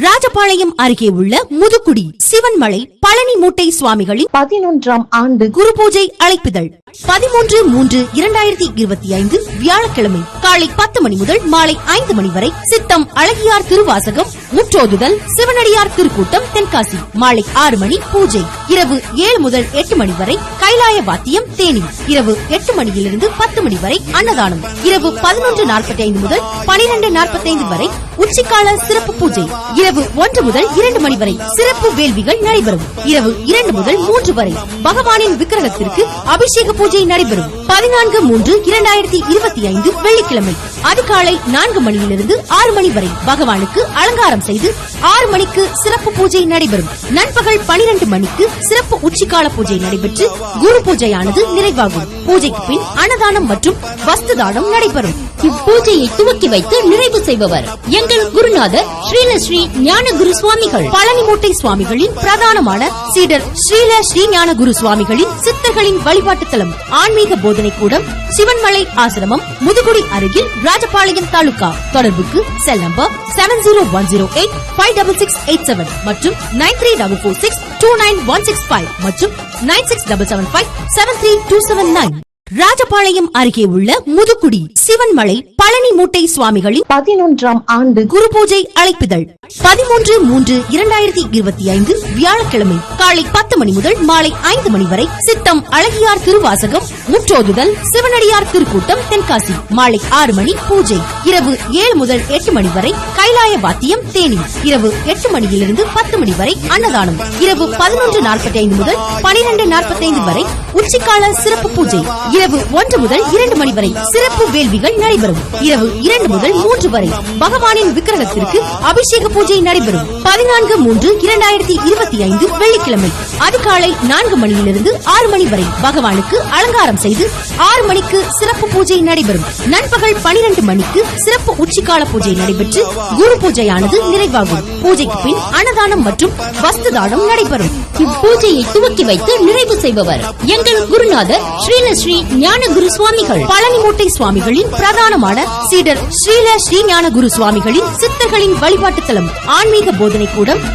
ராஜபாளையம் அருகே உள்ள முதுகுடி சிவன்மலை பழனி மூட்டை சுவாமிகளின் பதினொன்றாம் ஆண்டு குரு பூஜை அழைப்புதல் பதிமூன்று மூன்று இரண்டாயிரத்தி இருபத்தி ஐந்து வியாழக்கிழமை காலை பத்து மணி முதல் மாலை ஐந்து மணி வரை சித்தம் அழகியார் திருவாசகம் முற்றோதுதல் சிவனடியார் திருக்கூட்டம் தென்காசி. மாலை ஆறு மணி பூஜை. இரவு ஏழு முதல் எட்டு மணி வரை கைலாய வாத்தியம் தேனி. இரவு எட்டு மணியிலிருந்து பத்து மணி வரை அன்னதானம். இரவு பதினொன்று நாற்பத்தி ஐந்து முதல் பனிரெண்டு நாற்பத்தி ஐந்து வரை உச்சிக்கால சிறப்பு பூஜை. இரவு ஒன்று முதல் இரண்டு மணி வரை சிறப்பு வேள்விகள் நடைபெறும். இரவு இரண்டு முதல் மூன்று வரை பகவானின் விக்கிரகத்திற்கு அபிஷேக பூஜை நடைபெறும். பதினான்கு மூன்று இரண்டாயிரத்தி இருபத்தி ஐந்து வெள்ளிக்கிழமை. அதிகாலை நான்கு மணியிலிருந்து ஆறு மணி வரை பகவானுக்கு அலங்காரம் செய்து ஆறு மணிக்கு சிறப்பு பூஜை நடைபெறும். நண்பகல் பனிரெண்டு மணிக்கு சிறப்பு உச்சிக்கால பூஜை நடைபெற்று குரு பூஜையானது நிறைவாகும். பூஜைக்கு பின் அன்னதானம் மற்றும் வஸ்து தானம் நடைபெறும். இப்பூஜையை துவக்கி வைத்து நிறைவு செய்பவர் எங்கள் குருநாதர் ஸ்ரீல ஸ்ரீ ஞான குரு சுவாமிகள். பழனிமூட்டை சுவாமிகளின் பிரதானமான சீடர் ஸ்ரீல ஸ்ரீ ஞான குரு சுவாமிகளின் சித்தர்களின் வழிபாட்டு தலம் ஆன்மீக போதனை கூடம் சிவன்மலை ஆசிரமம் முதுகுடி அருகில் ராஜபாளையம் தாலுகா. தொடர்புக்கு cell number seven zero one zero eight five double six eight seven மற்றும் nine three double four six two nine one six five மற்றும் nine six double seven five seven three two seven nine Rajapalayam அருகே உள்ள முதுகுடி சிவன்மலை பழனி மூட்டை சுவாமிகளின் பதினொன்றாம் ஆண்டு குரு பூஜை அழைப்புதல் பதிமூன்று மூன்று இரண்டாயிரத்தி இருபத்தி ஐந்து வியாழக்கிழமை காலை பத்து மணி முதல் மாலை ஐந்து மணி வரை சித்தம் அழகியார் திருவாசகம் முற்றோதுதல் சிவனடியார் திருக்கூட்டம் தென்காசி. மாலை ஆறு மணி பூஜை. இரவு ஏழு முதல் எட்டு மணி வரை கைலாய வாத்தியம் தேனி. இரவு எட்டு மணியிலிருந்து பத்து மணி வரை அன்னதானம். இரவு பதினொன்று நாற்பத்தி ஐந்து முதல் பனிரெண்டு நாற்பத்தி ஐந்து வரை உச்சிக்கால சிறப்பு பூஜை. இரவு ஒன்று முதல் இரண்டு மணி வரை சிறப்பு வேள்விகள் நடைபெறும். இரவு இரவு இரண்டு முதல் மூன்று வரை. பகவானின் விக்கிரகத்திற்கு அபிஷேக பூஜை நடைபெறும். பதினான்கு மூன்று இரண்டாயிரத்தி இருபத்தி ஐந்து வெள்ளிக்கிழமை. அதிகாலை நான்கு மணியிலிருந்து ஆறு மணி வரை. பகவானுக்கு அலங்காரம் செய்து ஆறு மணிக்கு சிறப்பு பூஜை நடைபெறும். நண்பகல் பனிரெண்டு மணிக்கு சிறப்பு உச்சிக்கால பூஜை நடைபெற்று குரு பூஜையானது நிறைவாகும். பூஜைக்கு பின் அன்னதானம் மற்றும் வஸ்து தானம் நடைபெறும். இப்பூஜையை துவக்கி வைத்து நிறைவு செய்பவர் எங்கள் குருநாதர் ஸ்ரீலஸ்ரீ ஞான குரு சுவாமிகள். பழனிமூட்டை சுவாமிகளின் பிரதானமான சீடர் ஸ்ரீல ஸ்ரீ ஞான குரு சுவாமிகளின் சித்தர்களின் வழிபாட்டு தலம் ஆன்மீக போதனை கூடம்